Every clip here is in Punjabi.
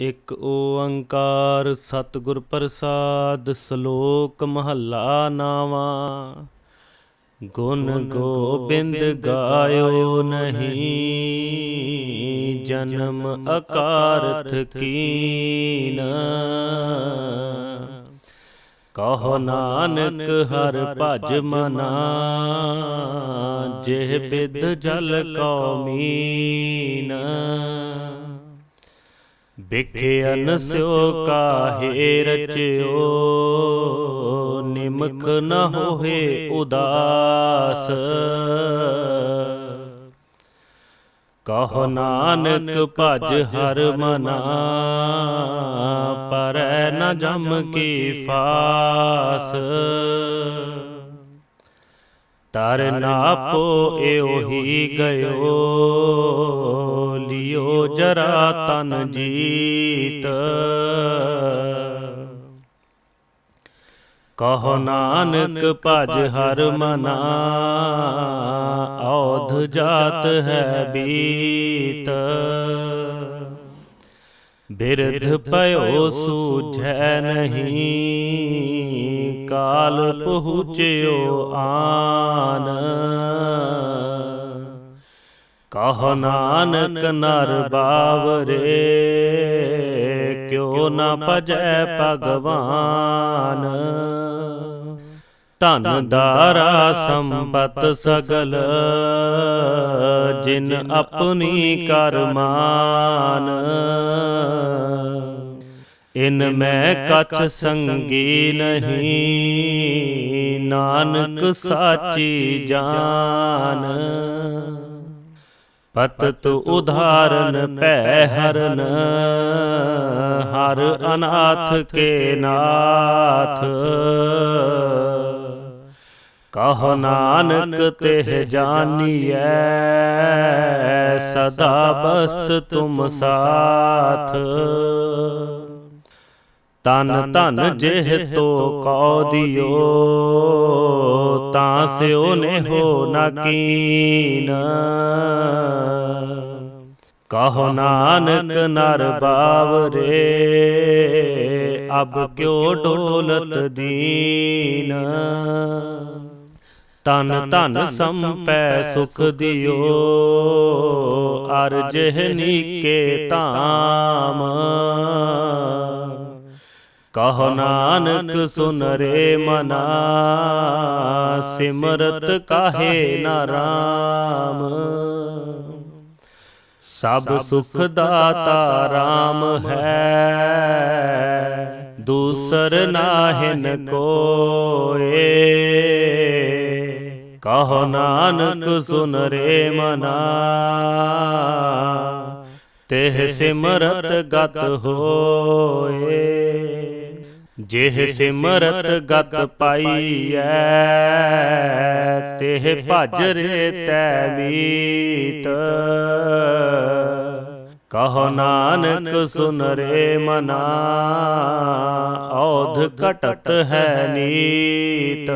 ਇੱਕ ਓੰਕਾਰ ਸਤਿਗੁਰ ਪ੍ਰਸਾਦ ਸ਼ਲੋਕ ਮਹੱਲਾ ਨਾਵਾ। ਗੁਣ ਗੋਬਿੰਦ ਗਾਇਓ ਨਹੀਂ ਜਨਮ ਅਕਾਰਥ ਕੀਨ। ਕਹੋ ਨਾਨਕ ਹਰ ਭਜ ਮਨਾ ਜਿਹ ਬਿਦ ਜਲ ਕਉ ਮੀਨ। ਬਿਖਿਅਨ ਸਿਓ ਕਾਹੇ ਰਚਿਓ ਨਿਮਖ ਨ ਹੋਏ ਉਦਾਸ। ਕਹੋ ਨਾਨਕ ਭਜ ਹਰ ਮਨਾ, ਪਰੈ ਨ ਜਮ ਕੀ ਫਾਸ। ਤਰ ਨਾਪੋ ਏਹੀ ਗਇਓ ਲਿਓ ਜਰਾ ਤਨ ਜੀਤ। ਕਹੋ ਨਾਨਕ ਭਜ ਹਰ ਮਨਾ, ਔਧ ਜਾਤ ਹੈ ਬੀਤ। ਬਿਰਧ ਭਇਓ ਸੂਝੈ ਨਹੀਂ, ਕਾਲ ਪਹੁੰਚਿਓ ਆਨ। ਕਹ ਨਾਨਕ ਨਰ ਬਾਵਰੇ, ਕਿਉ ਨਾ ਭਜੈ ਭਗਵਾਨ। ਧਨ ਦਾਰਾ ਸੰਪਤ ਸਗਲ, ਜਿਨ ਆਪਣੀ ਕਰਮਾਨ। ਇਨ ਮੈਂ ਕਛ ਸੰਗੀ ਨਹੀਂ, ਨਾਨਕ ਸਾਚੀ ਜਾਨ। ਪਤਤ ਉਧਾਰਨ ਭੈ ਹਰਨ। ਹਰ ਅਨਾਥ ਕੇ ਨਾਥ। ਕਹ ਨਾਨਕ ਤਿਹ ਜਾਨੀਐ ਸਦਾ ਬਸਤ ਤੁਮ ਸਾਥ। ਤਨ ਧਨ ਜਿਹ ਤੋ ਕਉ ਦਿਓ ਤਾਂ ਸਿਓ ਨੇ ਹੋ ਨ ਕੀਨ ਕਹੋ ਨਾਨਕ ਨਰ ਬਾਵਰੇ ਅਬ ਕਿਉ ਡੋਲਤ ਦੀਨ। ਤਨ ਧਨ ਸੰਪੈ ਸੁਖ ਦਿਓ ਅਰ ਜਿਹ ਨੀਕੇ ਧਾਮ। ਕਹ ਨਾਨਕ ਸੁਨ ਰੇ ਮਨਾ, ਸਿਮਰਤ ਕਾਹੇ ਨਾ ਰਾਮ। ਸਭ ਸੁਖ ਦਾਤਾ ਰਾਮ ਹੈ, ਦੂਸਰ ਨਾਹਿਨ ਕੋਏ। ਕਹੋ ਨਾਨਕ ਸੁਨ ਰੇ ਮਨਾ, ਤਿਹ ਸਿਮਰਤ ਗਤ ਹੋਏ। ਜਿਹ ਸਿਮਰਤ ਗਤ ਪਾਈਐ ਤਿਹ ਭਜ ਰੇ ਤੈ ਮੀਤ। ਕਹੋ ਨਾਨਕ ਸੁਨ ਰੇ ਮਨਾ। ਔਧ ਕਟਤ ਹੈ ਨੀਤ।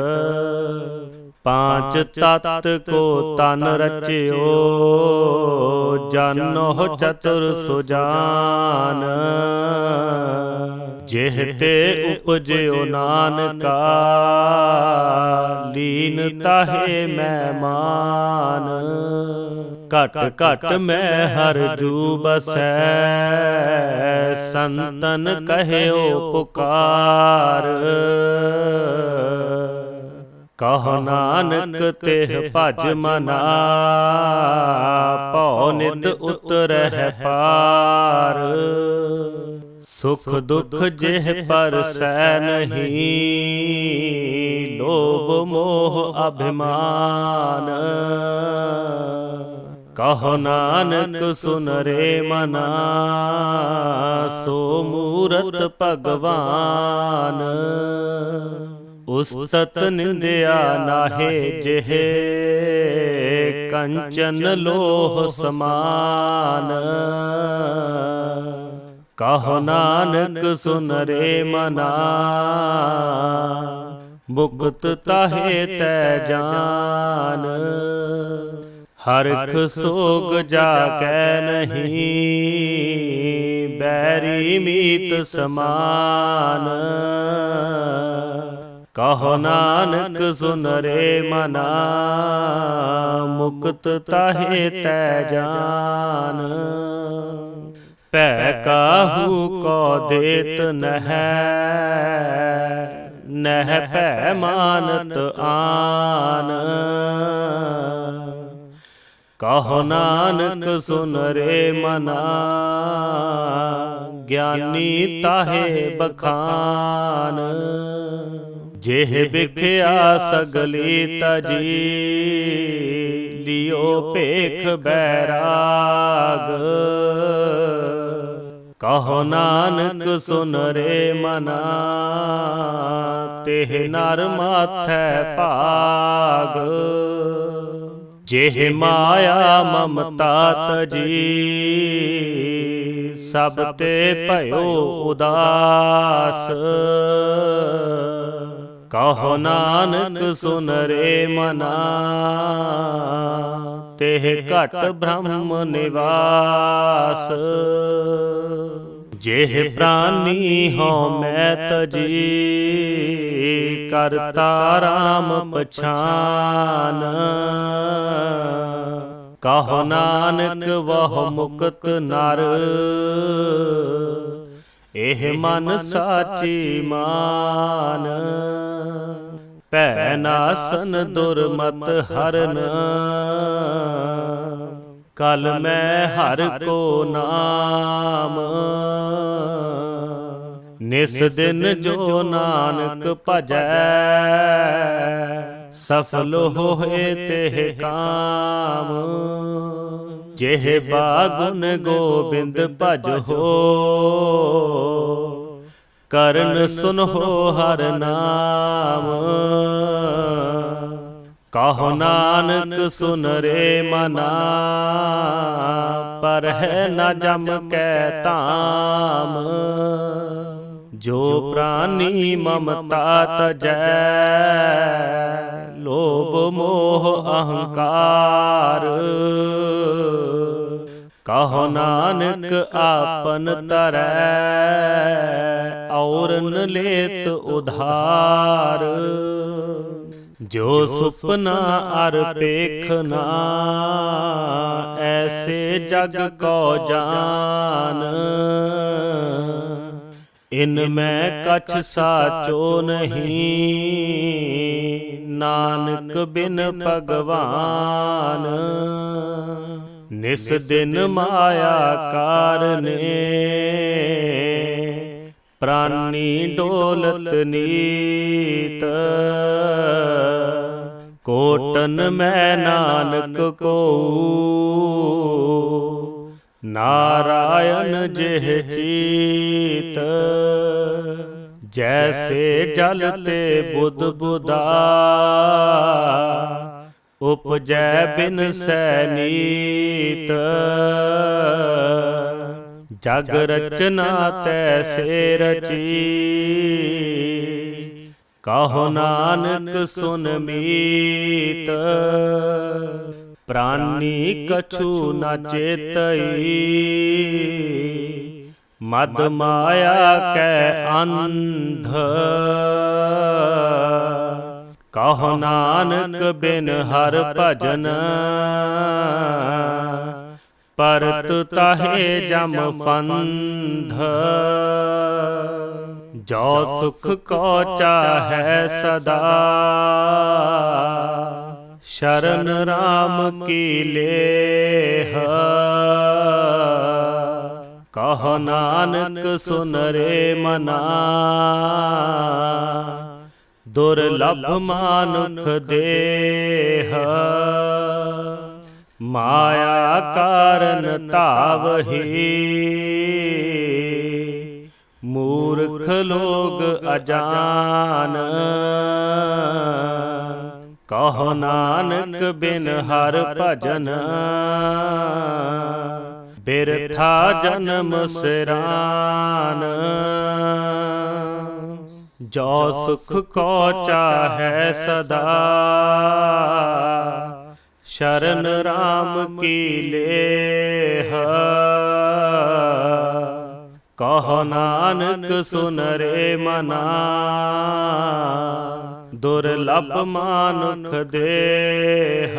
ਪਾਂਚ ਤਤ ਕੋ ਤਨ ਰਚਿਓ ਜਾਨੋ ਚਤੁਰ ਸੁਜਾਨ। ਜਿਹ ਤੇ ਉਪਜਿਓ ਨਾਨਕਾ ਲੀਨ ਤਾਹੇ ਮੈਂ ਮਾਨ ਘਟ ਘਟ ਮੈਂ ਹਰ ਜੂ ਬਸੈ। ਸੰਤਨ ਕਹਿਓ ਪੁਕਾਰ। ਕਹ ਨਾਨਕ ਤਿਹ ਭਜ ਮਨਾ ਭਉ ਨਿਤ ਉਤਰਹਿ ਪਾਰ। ਸੁਖ ਦੁਖ ਜਿਹ ਪਰਸੈ ਨਹੀਂ ਲੋਭ ਮੋਹ ਅਭਿਮਾਨ। ਕਹ ਨਾਨਕ ਸੁਨ ਰੇ ਮਨਾ ਸੋ ਮੂਰਤ ਭਗਵਾਨ। ਉਸਤਤ ਨਿੰਦਿਆ ਨਾਹੇ ਜਿਹ, ਕੰਚਨ ਲੋਹ ਸਮਾਨ। ਕਹੋ ਨਾਨਕ ਸੁਨ ਰੇ ਮਨਾ, ਮੁਕਤ ਤਾਹੇ ਤੈ ਜਾਨ। ਹਰਖ ਸੋਗ ਜਾ ਜਾਗੈ ਨਹੀਂ, ਬੈਰੀ ਮੀਤ ਸਮਾਨ। ਕਹੋ ਨਾਨਕ ਸੁਨ ਰੇ ਮਨਾ ਮੁਕਤ ਤਾਹੇ ਤੈ ਜਾਨ। ਭੈ ਕਾਹੂ ਕੋ ਦੇਤ ਨਹਿ ਨਹਿ ਭੈ ਮਾਨਤ ਆਨ। ਕਹੋ ਨਾਨਕ ਸੁਨ ਰੇ ਮਨਾ ਗਿਆਨੀ ਤਾਹੇ ਬਖਾਨ। ਜਿਹ ਵਿਖਿਆ ਸਗਲੀ ਤਜੀ ਲਿਓ ਭੇਖ ਬੈਰਾਗ। ਕਹੋ ਨਾਨਕ ਸੁਨ ਰੇ ਮਨਾ। ਤਿਹ ਨਰ ਮਾਥੈ ਭਾਗ। ਜਿਹ ਮਾਇਆ ਮਮਤਾ ਤਜੀ ਸਭ ਤੇ ਭਇਓ ਉਦਾਸ। ਕਹੋ ਨਾਨਕ ਸੁਨ ਰੇ ਮਨਾ। ਤਿਹ ਘਟ ਬ੍ਰਹਮ ਨਿਵਾਸ। ਜਿਹ ਪ੍ਰਾਨੀ ਹੋ ਮੈਂ ਤਜੀ ਕਰਤਾ ਰਾਮ ਪਛਾਨ। ਕਹੋ ਨਾਨਕ ਵਹ ਮੁਕਤ ਨਰ। ਇਹ ਮਨ ਸਾਚੀ ਮਾਨ। ਭੈ ਨਾਸਨ ਦੁਰਮਤ ਹਰਨ। ਕਲ ਮੈਂ ਹਰ ਕੋ ਨਾਮ। ਨਿਸ ਦਿਨ ਜੋ ਨਾਨਕ ਭਜੈ। ਸਫਲ ਹੋਏ ਤੇ ਕਾਮ, ਜਿਹ ਬਾਗੁਨ ਗੋਬਿੰਦ ਭਜ ਹੋ। ਕਰਨ ਸੁਨੋ ਹਰ ਨਾਮ, ਕਹੋ ਨਾਨਕ ਸੁਨ ਰੇ ਮਨਾ, ਪਰ ਹੈ ਨਾ ਜਮ ਕੈ ਧਾਮ। ਜੋ ਪ੍ਰਾਨੀ ਮਮਤਾ ਤਜੈ ਲੋਭ, ਮੋਹ, ਅਹੰਕਾਰ। ਕਹੋ ਨਾਨਕ, ਆਪਨ ਤਰੈ, ਔਰਨ ਲੇਤ ਉਧਾਰ। ਜੋ ਸੁਪਨਾ ਅਰ ਪੇਖਨਾ ਐਸੇ ਜਗ ਕੋ ਜਾਨ। ਇਨ ਮੈਂ ਕਛ ਸਾਚੋ ਨਹੀਂ ਨਾਨਕ ਬਿਨ ਭਗਵਾਨ, ਨਿਸ ਦਿਨ ਮਾਇਆ ਕਾਰਨੇ ਪ੍ਰਾਨੀ ਡੋਲਤ ਨੀਤ, ਕੋਟਨ ਮੈਂ ਨਾਨਕ ਕੋ ਨਾਰਾਇਣ ਜਿਹ ਚੀਤ ਜੈਸੇ ਜਲ ਤੇ ਬੁੱਧ ਬੁਦਾ ਉਪਜੈ ਬਿਨ ਸੈ ਨੀਤ ਜਗ ਰਚਨਾ ਤੈਸੇ ਰਚੀ ਕਹੋ ਨਾਨਕ ਸੁਨ ਮੀਤ ਪ੍ਰਾਨੀ ਕਛੂ ਨ ਚੇਤਈ ਮਦ ਮਾਇਆ ਕੈ ਅੰਧ। ਕਹੋ ਨਾਨਕ ਬਿਨ ਹਰ ਭਜਨ। ਪਰਤ ਤਾਹੇ ਜਮ ਫੰਧ। ਜੋ ਸੁਖ ਕੋ ਚਾਹੈ ਸਦਾ। ਸ਼ਰਨ ਰਾਮ ਕੀ ਲੇਹ। ਕਹ ਨਾਨਕ ਸੁਨ ਮਨਾ। ਦੁਰਲਭ ਮਾਨੁਖ ਦੇਹ। ਮਾਇਆ ਕਾਰਨ ਧਾਵਹੀ। ਮੂਰਖ ਲੋਗ ਅਜਾਨ। ਕਹੋ ਨਾਨਕ ਬਿਨ ਹਰ ਭਜਨ। ਬਿਰਥਾ ਜਨਮ ਸਿਰਾਨ। ਜੋ ਸੁਖ ਕੋ ਚਾਹੈ ਸਦਾ। ਸ਼ਰਨ RAM ਕੀ ਲੇਹ। ਕਹੋ ਨਾਨਕ ਸੁਨ ਰੇ ਮਨਾ। ਦੁਰਲਭ ਮਾਨੁਖ ਦੇਹ।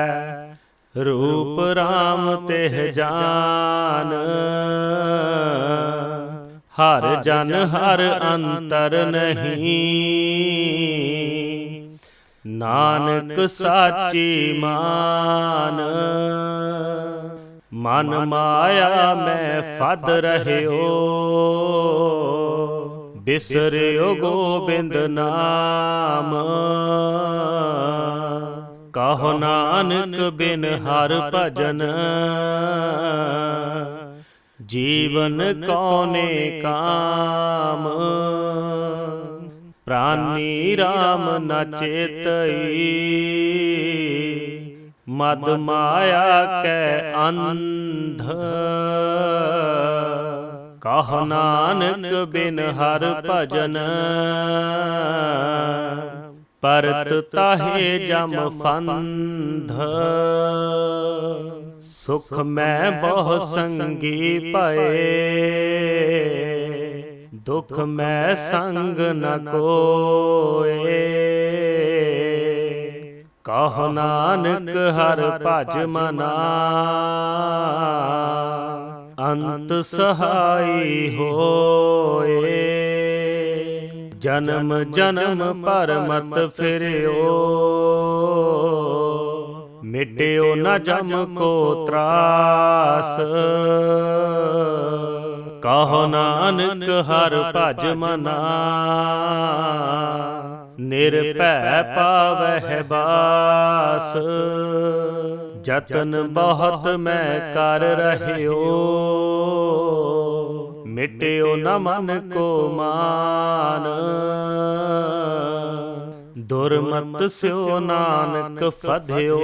ਰੂਪ RAM ਤਿਹ ਜਾਨ। ਹਰ ਜਨ ਹਰ ਅੰਤਰ ਨਹੀਂ। ਨਾਨਕ ਸਾਚੀ ਮਾਨ। ਮਨ ਮਾਇਆ ਮੈਂ ਫਦ ਰਹਿਓ। ਬਿਸਰਿਓ ਗੋਬਿੰਦ ਨਾਮ। ਕਹੋ ਨਾਨਕ ਬਿਨ ਹਰ ਭਜਨ। ਜੀਵਨ ਕੌਨੇ ਕਾਮ? ਪ੍ਰਾਨੀ RAM ਨ ਚੇਤਈ। ਮਦ ਮਾਇਆ ਕੈ ਅੰਧ। ਕਹ ਨਾਨਕ ਬਿਨ ਹਰ ਭਜਨ। ਪਰਤ ਤਾਹੇ ਜਮ ਫੰਧ। ਸੁਖ ਮੈਂ ਬਹੁ ਸੰਗੀ ਭਏ। ਦੁਖ ਮੈਂ ਸੰਗ ਨ ਕੋਏ। ਕਹ ਨਾਨਕ ਹਰ ਭਜ ਮਨਾ। ਅੰਤ ਸਹਾਈ ਹੋਏ। ਜਨਮ ਜਨਮ ਪਰ ਮਤ ਫਿਰਿਓ। ਮਿਟਿਓ ਨਾ ਜਮ ਕੋ ਤਰਾਸ। ਕਹੋ ਨਾਨਕ, ਹਰ ਭਜ ਮਨਾ। ਨਿਰਭੈ ਪਾਵਹਿ ਬਾਸ। ਜਤਨ ਬਹੁਤ ਮੈਂ ਕਰ ਰਹਿਓ। ਮਿਟਿਓ ਨ ਮਨ ਕੋ ਮਾਨ। ਦੁਰਮਤ ਸਿਓ ਨਾਨਕ ਫਧਿਓ।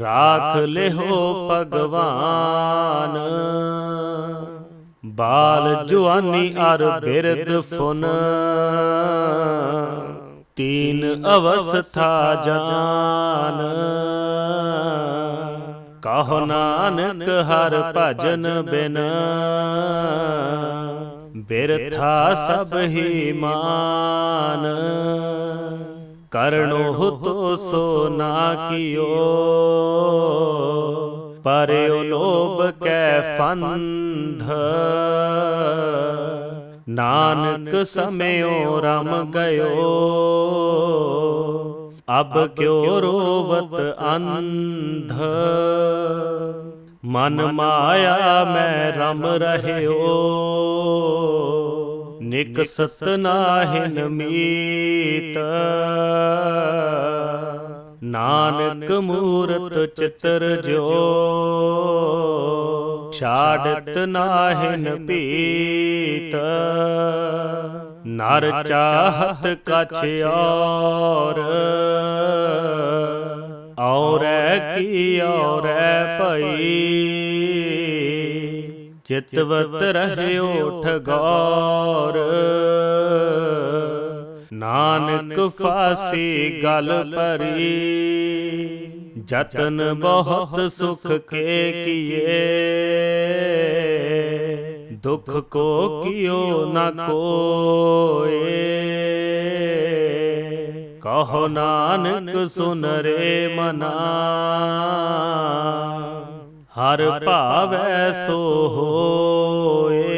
ਰਾਖ ਲਿਹੋ ਭਗਵਾਨ। ਬਾਲ ਜੁਆਨੀ ਅਰ ਬਿਰਦ ਫੁਨ। ਤੀਨ ਅਵਸਥਾ ਜਾਨ। ਕਹੋ ਨਾਨਕ ਹਰ ਭਜਨ ਬਿਨ। ਬਿਰਥਾ ਸਭ ਹੀ ਮਾਨ। ਕਰਣੋ ਤੋ ਸੋ ਨਾ ਕੀਓ। ਪਰਿਓ ਲੋਭ ਕੈ ਫੰਧ। ਨਾਨਕ ਸਮਿਓ ਰਮ ਗਇਓ। ਅਬ ਕਿਉ ਰੋਵਤ ਅੰਧ? ਮਨ ਮਾਇਆ ਮੈਂ ਰਮ ਰਹਿਓ। ਨਿਕਸਤ ਨਾਹਿਨ ਮੀਤ। ਨਾਨਕ ਮੂਰਤ ਚਿਤਰ ਜੋ ਛਾੜਤ ਨਾਹਿਨ ਪੀਤ। ਨਰ ਚਾਹਤ ਕਛ ਔਰ, ਔਰੈ ਕੀ ਔਰੈ ਭਈ? ਚਿਤਵਤ ਰਹਿਓ ਠਗੌਰ। ਨਾਨਕ ਫਾਸੀ ਗਲ ਭਰੀ। ਜਤਨ ਬਹੁਤ ਸੁਖ ਕੇ ਕੀਏ। ਦੁਖ ਕੋ ਕਿਓ ਨ ਕੋਏ। ਕਹੋ ਨਾਨਕ ਸੁਨ ਰੇ ਮਨਾ। ਹਰ ਭਾਵੈ ਸੋ ਹੋਏ।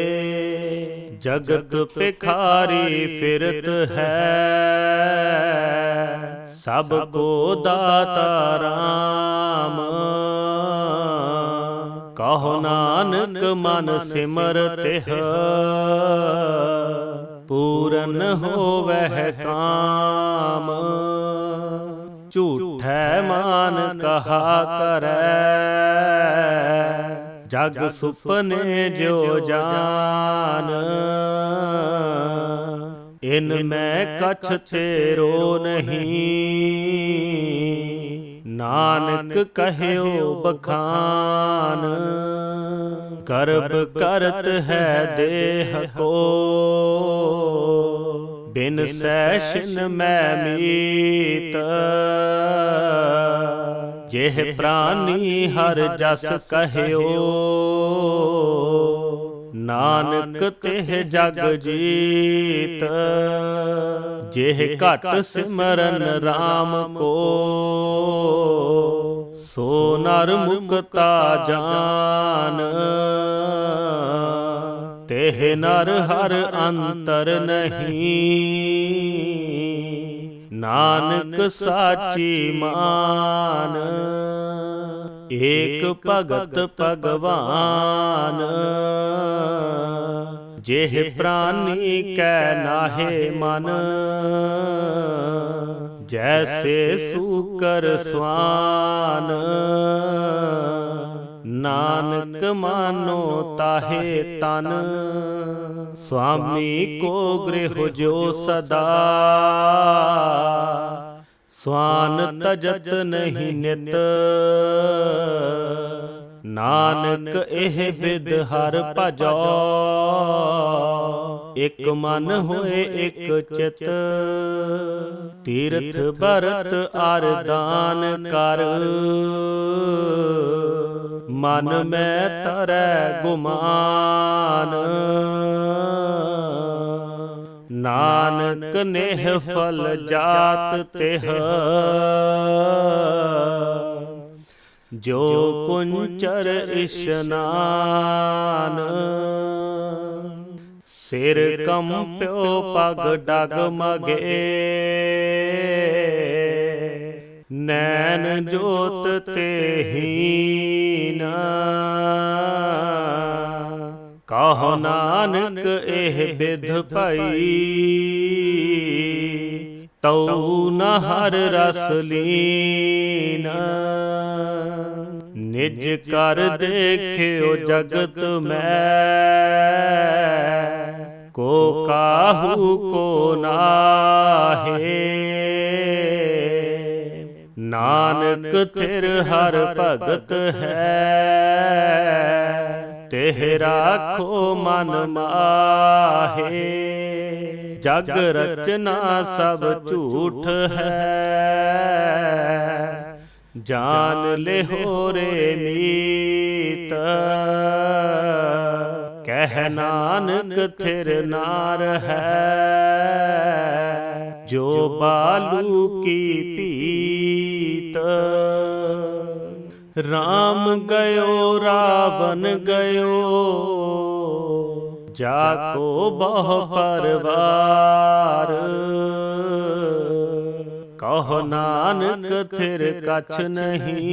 ਜਗਤ ਪਿਖਾਰੀ ਫਿਰਤ ਹੈ। ਸਭ ਕੋ ਦਾਤਾ ਰਾਮ। ਕਹੋ ਨਾਨਕ ਮਨ ਸਿਮਰ ਤਿਹ ਪੂਰਨ ਹੋਵਹਿ ਕਾਮ। ਝੂਠੈ ਮਾਨ ਕਹਾ ਕਰੈ, ਜਗ ਸੁਪਨੇ ਜੋ ਜਾਨ। ਇਨ ਮੈਂ ਕਛ ਤੇਰੋ ਨਹੀਂ ਨਾਨਕ ਕਹਿਓ ਬਖਾਨ, ਕਰਬ ਕਰਤ ਹੈ ਦੇਹ ਕੋ। ਬਿਨ ਸੈਸ਼ਨ ਮੈਂ ਮੀਤ, ਜਿਹ ਪ੍ਰਾਨੀ ਹਰ ਜਸ ਕਹਿਓ। ਨਾਨਕ ਤਿਹ ਜਗ ਜੀਤ, ਜਿਹ ਘਟ ਸਿਮਰਨ RAM ਕੋ। ਸੋ ਨਰ ਮੁਕਤਾ ਜਾਨ, ਤਿਹ ਨਰ ਹਰ ਅੰਤਰ ਨਹੀਂ। ਨਾਨਕ ਸਾਚੀ ਮਾਨ ਏਕ ਭਗਤ ਭਗਵਾਨ ਜਿਹ ਪ੍ਰਾਨੀ ਕੈ ਨਾਹੇ ਮਨ ਜੈਸੇ ਸੂਕਰ ਸਵਾਨ ਨਾਨਕ ਮਾਨੋ ਤਾਹੇ ਤਨ ਸੁਆਮੀ ਕੋ ਗ੍ਰਹਿ ਜੋ ਸਦਾ। ਸਵਾਨ ਤਜਤ ਨਹੀਂ ਨਿਤ। ਨਾਨਕ ਇਹ ਵਿਦ ਹਰ ਭਜੋ। ਇਕ ਮਨ ਹੋਏ ਇਕ ਚਿਤ। ਤੀਰਥ ਬਰਤ ਅਰ ਦਾਨ ਕਰ। ਮਨ ਮੈਂ ਤਰੈ ਗੁਮਾਨ। ਨਾਨਕ ਨੇਹ ਫਲ ਜਾਤ ਤਿਹ। ਜੋ ਕੁੰਚਰ ਇਸ਼ਨਾਨ। ਸਿਰ ਕੰਪਿਓ ਪਗ ਡਗ ਮਗੇ ਨੈਣ ਜੋਤ ਤੇਹੀਨ ਕਹੋ ਨਾਨਕ ਇਹ ਬਿਧ ਭਈ? ਤਉ ਨ ਹਰ ਰਸ ਲੀਨ। ਨਿਜ ਕਰ ਦੇਖਿਓ ਜਗਤ ਮੈਂ। ਕੋ ਕਾਹੂ ਕੋ ਨਾਹੇ? ਨਾਨਕ ਥਿਰ ਹਰ ਭਗਤ ਹੈ। ਤਿਹ ਰਾਖੋ ਮਨ ਮਾਹੇ। ਜਗ ਰਚਨਾ ਸਭ ਝੂਠ ਹੈ। ਜਾਨ ਲਿਹੋ ਰੇ ਮੀਤ। ਕਹਿ ਨਾਨਕ ਥਿਰ ਨਾਰ ਹੈ। ਜੋ ਬਾਲੂ ਕੀ ਪੀਤ। ਰਾਮ ਗਇਓ, ਰਾਵਣ ਗਇਓ ਜਾ ਕੋ ਬਹੁ ਪਰਵਾਰ। ਕਹੋ ਨਾਨਕ, ਥਿਰ ਕਛ ਨਹੀਂ,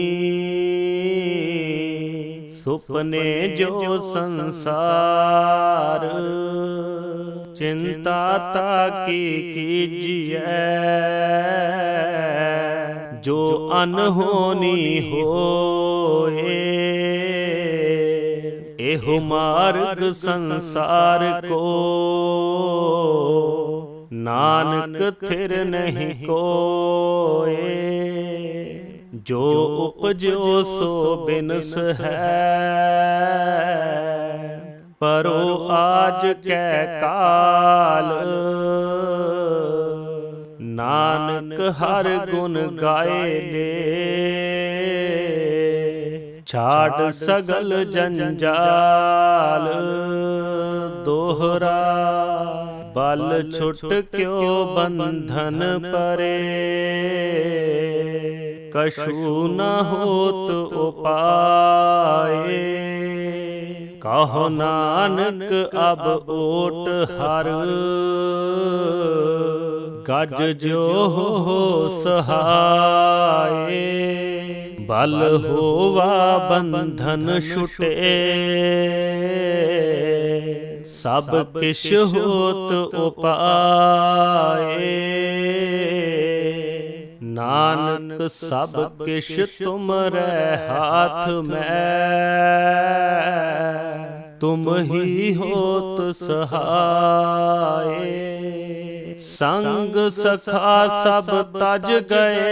ਸੁਪਨੇ ਜੋ ਸੰਸਾਰ। ਚਿੰਤਾ ਤਾ ਕੀ ਕੀਜੀਐ? ਜੋ ਅਨਹੋਨੀ ਹੋਏ। ਇਹੋ ਮਾਰਗ ਸੰਸਾਰ ਕੋ। ਨਾਨਕ ਥਿਰ ਨਹੀਂ ਕੋਏ। ਜੋ ਉਪਜੋ ਸੋ ਬਿਨਸ ਹੈ। ਪਰੋ ਆਜ ਕੈ ਕਾਲ। ਨਾਨਕ ਹਰ ਗੁਣ ਗਾਏ ਲੇ ਛਾੜ ਸਗਲ ਜੰਜਾਲ। ਦੋਹਰਾ ਬਲ ਛੁਟ ਕਿਉ ਬੰਧਨ ਪਰੇ। ਕਛੂ ਨ ਹੋਤ ਉਪਾਏ। ਕਹੋ ਨਾਨਕ ਅਬ ਓਟ ਹਰ। ਗੱਜ ਜੋ ਹੋ ਸਹਾਏ, ਬਲ ਹੋਵਾ ਬੰਧਨ ਛੁਟੇ। ਸਭ ਕਿਛ ਹੋਤ ਉਪਾਏ। ਨਾਨਕ ਸਭ ਕਿਛ ਤੁਮਰੇ ਹਾਥ ਮੈਂ। ਤੁਮ ਹੀ ਹੋਤ ਸਹਾਏ। ਸੰਗ ਸਖਾ ਸਭ ਤਜ ਗਏ।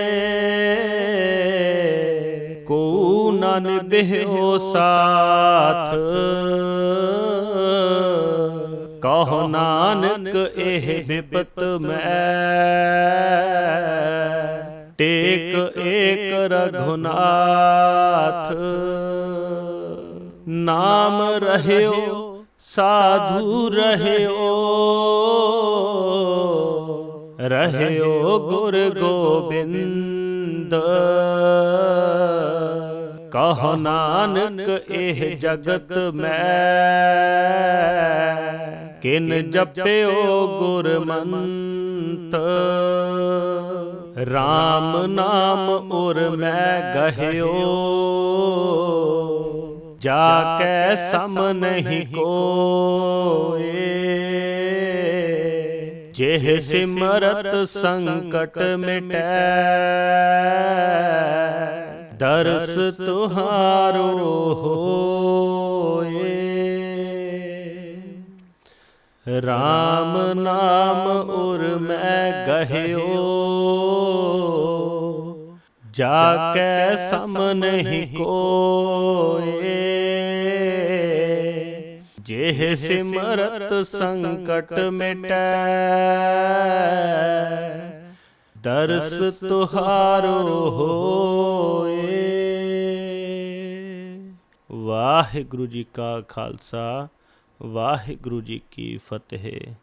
ਕੋ ਨਾ ਬਿਹੋ ਸਾਥ। ਕਹੋ ਨਾਨਕ ਇਹ ਬਿਪਤ ਮੈਂ। ਟੇਕ ਏਕ ਰਘੁਨਾਥ। ਨਾਮ ਰਹਿਓ, ਸਾਧੂ ਰਹਿਓ। ਰਹਿਓ ਗੁਰ ਗੋਬਿੰਦ। ਕਹੋ ਨਾਨਕ ਇਹ ਜਗਤ ਮੈਂ। ਕਿਨ ਜਪਿਓ ਗੁਰਮੰਤ। RAM ਨਾਮ ਉਰ ਮੈਂ ਗਹਿਓ। ਜਾ ਕੈ ਸਮ ਨਹੀਂ ਕੋਏ। ਜਿਹ ਸਿਮਰਤ ਸੰਕਟ ਮਿਟੈ, ਦਰਸ ਤੁਹਾਰੋ ਹੋਏ। RAM ਨਾਮ ਉਰ ਮੈਂ ਗਹਿਓ। ਜਾ ਕੈ ਸਮ ਨਹੀਂ ਕੋਏ। ਜਿਹ ਸਿਮਰਤ ਸੰਕਟ ਮਿਟੈ, ਦਰਸ ਤੁਹਾਰੋ ਹੋਏ। ਵਾਹਿਗੁਰੂ ਜੀ ਕਾ ਖਾਲਸਾ ਵਾਹਿਗੁਰੂ ਜੀ ਕੀ ਫਤਿਹ।